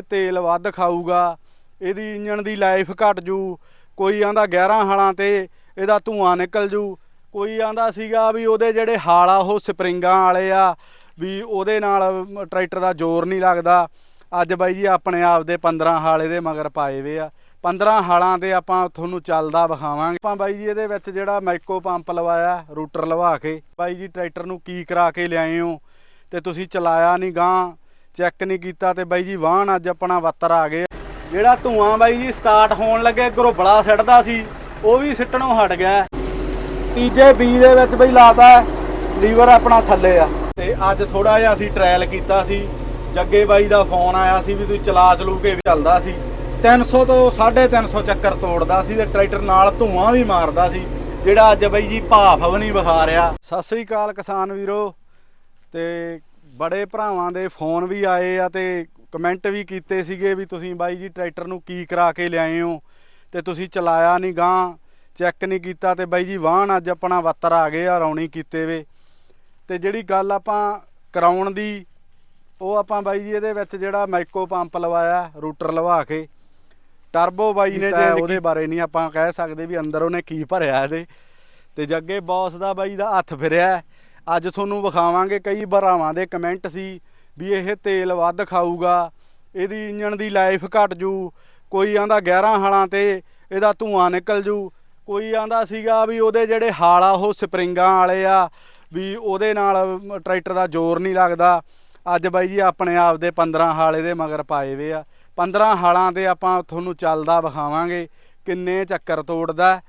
ਤੇਲ ਵੱਧ ਖਾਊਗਾ, ਇਹਦੀ ਇੰਜਣ ਦੀ ਲਾਈਫ ਘਟ ਜੂ, ਕੋਈ ਆਂਦਾ 11 ਹਾਲਾਂ ਤੇ ਇਹਦਾ ਧੂਆਂ ਨਿਕਲ ਜੂ, ਕੋਈ ਆਂਦਾ ਸੀਗਾ ਵੀ ਉਹਦੇ ਜਿਹੜੇ ਹਾਲ ਆ, ਉਹ ਸਪਰਿੰਗਾਂ ਵਾਲੇ ਆ, ਵੀ ਉਹਦੇ ਨਾਲ ਟਰੈਕਟਰ ਦਾ ਜ਼ੋਰ ਨਹੀਂ ਲੱਗਦਾ। ਅੱਜ ਬਾਈ ਜੀ ਆਪਣੇ ਆਪ ਦੇ 15 ਹਾਲ ਇਹਦੇ ਮਗਰ ਪਾਏ ਵੇ ਆ। 15 ਹਾਲਾਂ ਤੇ ਆਪਾਂ ਤੁਹਾਨੂੰ ਚੱਲਦਾ ਵਿਖਾਵਾਂਗੇ। ਆਪਾਂ ਬਾਈ ਜੀ ਇਹਦੇ ਵਿੱਚ ਜਿਹੜਾ ਮਾਈਕੋ ਪੰਪ ਲਵਾਇਆ, ਰੂਟਰ ਲਵਾ ਕੇ, ਬਾਈ ਜੀ ਟਰੈਕਟਰ ਨੂੰ ਕੀ ਕਰਾ ਕੇ ਲਿਆਏ ਹੋ? ਤੇ ਤੁਸੀਂ ਚਲਾਇਆ ਨਹੀਂ ਗਾਂ ਚੈੱਕ ਨਹੀਂ ਕੀਤਾ ਤੇ ਬਾਈ ਜੀ ਵਾਹਣ ਅੱਜ ਆਪਣਾ ਵੱਤਰ ਆ ਗਏ ਜਿਹੜਾ ਧੂਆਂ ਬਾਈ ਜੀ ਸਟਾਰਟ ਹੋਣ ਲੱਗੇ ਗਰੋਬਲਾ ਸਿੱਟਦਾ ਸੀ, ਉਹ ਵੀ ਸਿੱਟਣੋਂ ਹਟ ਗਿਆ। ਤੀਜੇ ਬੀ ਦੇ ਵਿੱਚ ਬਈ ਲਾਤਾ ਲੀਵਰ ਆਪਣਾ ਥੱਲੇ ਆ। ਤੇ ਅੱਜ ਥੋੜਾ ਜਿਹਾ ਅਸੀਂ ਟ੍ਰਾਇਲ ਕੀਤਾ ਸੀ, ਜੱਗੇ ਬਾਈ ਦਾ ਫੋਨ ਆਇਆ ਸੀ ਵੀ ਤੁਸੀਂ ਚਲਾ ਚਲੂ ਕੇ ਵੀ ਚੱਲਦਾ ਸੀ। 300 ਤੋਂ 350 ਚੱਕਰ ਤੋੜਦਾ ਸੀ ਤੇ ਟਰੈਕਟਰ ਨਾਲ ਧੂਆਂ ਵੀ ਮਾਰਦਾ ਸੀ, ਜਿਹੜਾ ਅੱਜ ਬਾਈ ਜੀ ਭਾਫ ਵੀ ਨਹੀਂ ਵਿਖਾ ਰਿਹਾ। ਸਤਿ ਸ੍ਰੀ ਅਕਾਲ ਕਿਸਾਨ ਵੀਰੋ, ਤੇ ਬੜੇ ਭਰਾਵਾਂ ਦੇ ਫੋਨ ਵੀ ਆਏ ਆ ਤੇ ਕਮੈਂਟ ਵੀ ਕੀਤੇ ਸੀਗੇ ਵੀ ਤੁਸੀਂ ਬਾਈ ਜੀ ਟਰੈਕਟਰ ਨੂੰ ਕੀ ਕਰਾ ਕੇ ਲਿਆਏ ਹੋ ਤੇ ਤੁਸੀਂ ਚਲਾਇਆ ਨਹੀਂ ਗਾਂ ਚੈੱਕ ਨਹੀਂ ਕੀਤਾ ਤੇ ਬਾਈ ਜੀ ਵਾਹਣ ਅੱਜ ਆਪਣਾ ਵੱਤਰ ਆ ਗਏ ਆ ਰੌਣੀ ਕੀਤੇ ਵੇ ਤੇ ਜਿਹੜੀ ਗੱਲ ਆਪਾਂ ਕਰਾਉਣ ਦੀ ਉਹ ਆਪਾਂ ਬਾਈ ਜੀ ਇਹਦੇ ਵਿੱਚ ਜਿਹੜਾ ਮਾਈਕੋ ਪੰਪ ਲਵਾਇਆ ਰੂਟਰ ਲਵਾ ਕੇ ਟਰਬੋ ਬਾਈ ਨੇ ਜੇ ਉਹਦੇ ਬਾਰੇ ਨਹੀਂ ਆਪਾਂ ਕਹਿ ਸਕਦੇ ਵੀ ਅੰਦਰ ਉਹਨੇ ਕੀ ਭਰਿਆ ਇਹਦੇ ਤੇ ਜੱਗੇ ਬੌਸ ਦਾ ਬਾਈ ਦਾ ਹੱਥ ਫਿਰਿਆ। ਅੱਜ ਤੁਹਾਨੂੰ ਵਿਖਾਵਾਂਗੇ ਕਈ ਭਰਾਵਾਂ ਦੇ ਕਮੈਂਟ ਸੀ ਵੀ ਇਹ ਤੇਲ ਵੱਧ ਖਾਊਗਾ, ਇਹਦੀ ਇੰਜਣ ਦੀ ਲਾਈਫ ਘਟ ਜੂ, ਕੋਈ ਆਂਦਾ 11 ਹਾਲਾਂ ਤੇ ਇਹਦਾ ਧੂਆਂ ਨਿਕਲ ਜੂ, ਕੋਈ ਆਂਦਾ ਸੀਗਾ ਵੀ ਉਹਦੇ ਜਿਹੜੇ ਹਾਲ ਆ ਉਹ ਸਪਰਿੰਗਾਂ ਵਾਲੇ ਆ, ਵੀ ਉਹਦੇ ਨਾਲ ਟਰੈਕਟਰ ਦਾ ਜ਼ੋਰ ਨਹੀਂ ਲੱਗਦਾ। ਅੱਜ ਬਾਈ ਜੀ ਆਪਣੇ ਆਪ ਦੇ 15 ਹਾਲੇ ਦੇ ਮਗਰ ਪਾਏ ਵੇ ਆ। 15 ਹਾਲਾਂ ਤੇ ਆਪਾਂ ਤੁਹਾਨੂੰ ਚੱਲਦਾ ਵਿਖਾਵਾਂਗੇ, ਕਿੰਨੇ ਚੱਕਰ ਤੋੜਦਾ।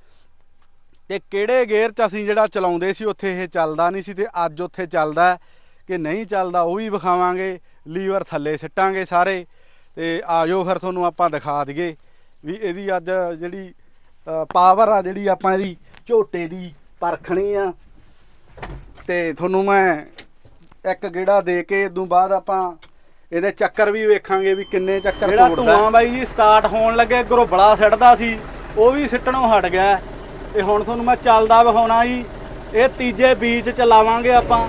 ਤੇ ਕਿਹੜੇ ਗੇਅਰ 'ਚ ਅਸੀਂ ਜਿਹੜਾ ਚਲਾਉਂਦੇ ਸੀ ਉੱਥੇ ਇਹ ਚੱਲਦਾ ਨਹੀਂ ਸੀ ਤੇ ਅੱਜ ਉੱਥੇ ਚੱਲਦਾ ਕਿ ਨਹੀਂ ਚੱਲਦਾ ਉਹ ਵੀ ਵਿਖਾਵਾਂਗੇ ਲੀਵਰ ਥੱਲੇ ਸਿੱਟਾਂਗੇ ਸਾਰੇ ਤੇ ਆਜੋ ਫਿਰ ਤੁਹਾਨੂੰ ਆਪਾਂ ਦਿਖਾ ਦਈਏ ਵੀ ਇਹਦੀ ਅੱਜ ਜਿਹੜੀ ਪਾਵਰ ਆ ਜਿਹੜੀ ਆਪਾਂ ਇਹਦੀ ਝੋਟੇ ਦੀ ਪਰਖਣੀ ਆ। ਤੇ ਤੁਹਾਨੂੰ ਮੈਂ ਇੱਕ ਗੇੜਾ ਦੇ ਕੇ ਇਦੋਂ ਬਾਅਦ ਆਪਾਂ ਇਹਦੇ ਚੱਕਰ ਵੀ ਵੇਖਾਂਗੇ ਵੀ ਕਿੰਨੇ ਚੱਕਰ ਜਿਹੜਾ ਧੂਆਂ ਬਾਈ ਜੀ ਸਟਾਰਟ ਹੋਣ ਲੱਗੇ ਗਰੋਬਲਾ ਸਿੱਟਦਾ ਸੀ ਉਹ ਵੀ ਸਿੱਟਣੋਂ ਹਟ ਗਿਆ। ਇਹ ਹੁਣ ਤੁਹਾਨੂੰ ਮੈਂ ਚੱਲਦਾ ਵਿਖਾਉਣਾ ਜੀ। ਇਹ ਤੀਜੇ ਬੀਚ ਚਲਾਵਾਂਗੇ ਆਪਾਂ।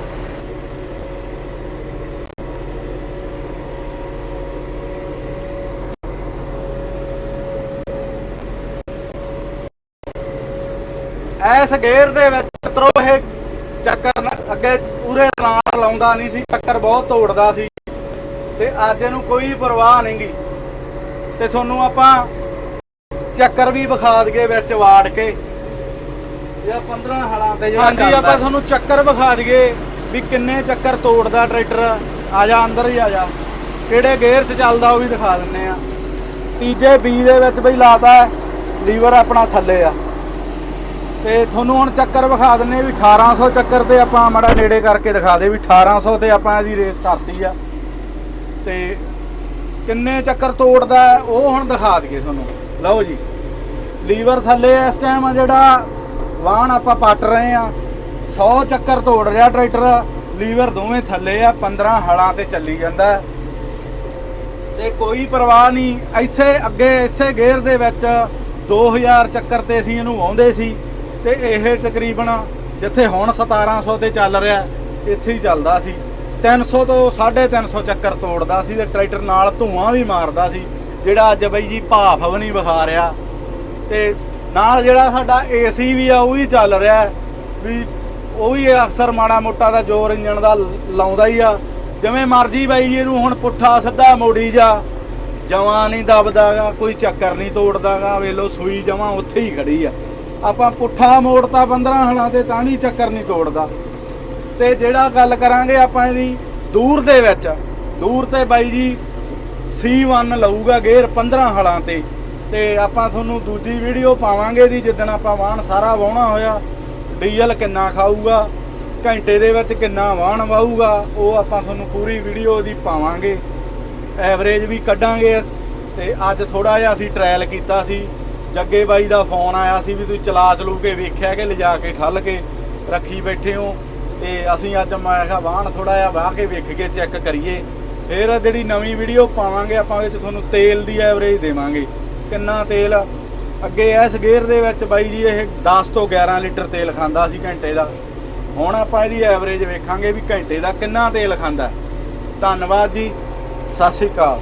ਐਸ ਗੇਅਰ ਦੇ ਵਿੱਚ ਤਰੋ ਇਹ ਚੱਕਰ ਨ- ਅੱਗੇ ਪੂਰੇ ਨਾਲ ਲਾਉਂਦਾ ਨਹੀਂ ਸੀ, ਚੱਕਰ ਬਹੁਤ ਤੋੜਦਾ ਸੀ। ਤੇ ਅੱਜ ਇਹਨੂੰ ਕੋਈ ਪਰਵਾਹ ਨਹੀਂ ਨਹੀਂਗੀ ਤੇ ਤੁਹਾਨੂੰ ਆਪਾਂ ਚੱਕਰ ਵੀ ਵਿਖਾ ਦਈਏ ਵਿੱਚ ਵਾੜ ਕੇ। ਇਹ 15 ਹਲਾਂ ਤੇ ਜਿਹੜਾ ਹਾਂਜੀ ਆਪਾਂ ਤੁਹਾਨੂੰ ਚੱਕਰ ਵਿਖਾ ਦਈਏ ਵੀ ਕਿੰਨੇ ਚੱਕਰ ਤੋੜਦਾ ਟਰੈਕਟਰ। ਆ ਜਾ ਅੰਦਰ ਹੀ ਆ ਜਾ। ਕਿਹੜੇ ਗੇਅਰ 'ਚ ਚੱਲਦਾ ਉਹ ਵੀ ਦਿਖਾ ਦਿੰਨੇ ਆ। ਤੀਜੇ ਬੀ ਦੇ ਵਿੱਚ ਬਈ ਲਾਤਾ ਲੀਵਰ ਆਪਣਾ ਥੱਲੇ ਆ। ਤੇ ਤੁਹਾਨੂੰ ਹੁਣ ਚੱਕਰ ਵਿਖਾ ਦਿੰਨੇ ਵੀ 1800 ਚੱਕਰ ਤੇ ਆਪਾਂ ਮੜਾ ਨੇੜੇ ਕਰਕੇ ਦਿਖਾ ਦੇ ਵੀ 1800 ਤੇ ਆਪਾਂ ਇਹਦੀ ਰੇਸ ਕਰਤੀ ਆ। ਤੇ ਕਿੰਨੇ ਚੱਕਰ ਤੋੜਦਾ ਉਹ ਹੁਣ ਦਿਖਾ ਦਈਏ ਤੁਹਾਨੂੰ। ਲਓ ਜੀ। ਲੀਵਰ ਥੱਲੇ ਇਸ ਟਾਈਮ ਆ ਜਿਹੜਾ ਵਾਹਣ ਆਪਾਂ ਪੱਟ ਰਹੇ ਆ 100 ਚੱਕਰ ਤੋੜ ਰਿਹਾ ਟਰੈਕਟਰ। ਲੀਵਰ ਦੋਵੇਂ ਥੱਲੇ ਆ 15 ਹਲਾਂ ਤੇ ਚੱਲੀ ਜਾਂਦਾ। ਹੈ। ਤੇ ਕੋਈ ਪਰਵਾਹ ਨਹੀਂ ਐਸੇ ਅੱਗੇ ਇਸੇ ਗੇਅਰ ਦੇ ਵਿੱਚ 2000 ਚੱਕਰ ਤੇ ਅਸੀਂ ਇਹਨੂੰ ਵਾਉਂਦੇ ਸੀ। ਤੇ ਇਹ ਤਕਰੀਬਨ ਜਿੱਥੇ ਹੁਣ 1700 ਤੇ ਚੱਲ ਰਿਹਾ, ਇੱਥੇ ਹੀ ਚੱਲਦਾ ਸੀ। 300 ਤੋਂ 350 ਚੱਕਰ ਤੋੜਦਾ ਸੀ ਤੇ ਟਰੈਕਟਰ ਨਾਲ ਧੂਆਂ ਵੀ ਮਾਰਦਾ ਸੀ, ਜਿਹੜਾ ਅੱਜ ਬਈ ਜੀ ਭਾਫ ਵੀ ਨਹੀਂ ਵਿਖਾ ਰਿਹਾ। ਤੇ ਨਾਲ ਜਿਹੜਾ ਸਾਡਾ ਏਸੀ ਵੀ ਆ, ਉਹ ਵੀ ਚੱਲ ਰਿਹਾ ਵੀ ਉਹ ਵੀ ਅਕਸਰ ਮਾੜਾ ਮੋਟਾ ਦਾ ਜ਼ੋਰ ਇੰਜਣ ਦਾ ਲਾਉਂਦਾ ਹੀ ਆ। ਜਿਵੇਂ ਮਰਜ਼ੀ ਬਾਈ ਜੀ ਇਹਨੂੰ ਹੁਣ ਪੁੱਠਾ ਸਿੱਧਾ ਮੋੜੀ ਜਾ। ਜਵਾਂ ਨਹੀਂ ਦਬਦਾਗਾ ਕੋਈ ਚੱਕਰ ਨਹੀਂ ਤੋੜਦਾਗਾ ਵੇਲੋ ਸੂਈ ਜਵਾਂ ਉੱਥੇ ਹੀ ਖੜੀ ਆ। ਆਪਾਂ ਪੁੱਠਾ ਮੋੜਤਾ 15 ਹਲਾਂ ਤੇ ਤਾਂ ਵੀ ਚੱਕਰ ਨਹੀਂ ਤੋੜਦਾ। ਤੇ ਜਿਹੜਾ ਗੱਲ ਕਰਾਂਗੇ ਆਪਾਂ ਇਹਦੀ, ਦੂਰ ਦੇ ਵਿੱਚ, ਦੂਰ ਤੇ ਬਾਈ ਜੀ C1 ਲਊਗਾ ਗੇਅਰ 15 ਹਲਾਂ ਤੇ। ਤੇ ਆਪਾਂ ਤੁਹਾਨੂੰ ਦੂਜੀ ਵੀਡੀਓ ਪਾਵਾਂਗੇ ਦੀ ਜਿੱਦਣ ਆਪਾਂ ਵਾਹਣ ਸਾਰਾ ਵਾਹੁਣਾ ਹੋਇਆ, ਡੀਜ਼ਲ ਕਿੰਨਾ ਖਾਊਗਾ, ਘੰਟੇ ਦੇ ਵਿੱਚ ਕਿੰਨਾ ਵਾਹਣ ਵਾਹੂਗਾ ਉਹ ਆਪਾਂ ਤੁਹਾਨੂੰ ਪੂਰੀ ਵੀਡੀਓ ਦੀ ਪਾਵਾਂਗੇ। ਐਵਰੇਜ ਵੀ ਕੱਢਾਂਗੇ ਤੇ ਅੱਜ ਥੋੜਾ ਜਿਹਾ ਅਸੀਂ ਟ੍ਰਾਇਲ ਕੀਤਾ ਸੀ। ਜੱਗੇ ਬਾਈ ਦਾ ਫੋਨ ਆਇਆ ਸੀ ਵੀ ਤੁਸੀਂ ਚਲਾ ਚਲੂ ਕੇ ਵੇਖਿਆ ਕਿ ਲਿਜਾ ਕੇ ਠੱਲ ਕੇ ਰੱਖੀ ਬੈਠੇ ਹੋ। ਤੇ ਅਸੀਂ ਅੱਜ ਮੈਂ ਕਿਹਾ ਵਾਹਣ ਥੋੜਾ ਜਿਹਾ ਵਾਹ ਕੇ ਵੇਖ ਕੇ ਚੈੱਕ ਕਰੀਏ। ਫਿਰ ਜਿਹੜੀ ਨਵੀਂ ਵੀਡੀਓ ਪਾਵਾਂਗੇ, ਆਪਾਂ ਉਹਦੇ ਚ ਤੁਹਾਨੂੰ ਤੇਲ ਦੀ ਐਵਰੇਜ ਦੇਵਾਂਗੇ। ਕਿੰਨਾ ਤੇਲ ਅੱਗੇ ਇਸ ਗੇਅਰ ਦੇ ਵਿੱਚ ਬਾਈ ਜੀ ਇਹ 10 ਤੋਂ 11 ਲੀਟਰ ਤੇਲ ਖਾਂਦਾ ਸੀ ਘੰਟੇ ਦਾ। ਹੁਣ ਆਪਾਂ ਇਹਦੀ ਐਵਰੇਜ ਵੇਖਾਂਗੇ ਵੀ ਘੰਟੇ ਦਾ ਕਿੰਨਾ ਤੇਲ ਖਾਂਦਾ। ਧੰਨਵਾਦ ਜੀ, ਸਤਿ ਸ਼੍ਰੀ ਅਕਾਲ।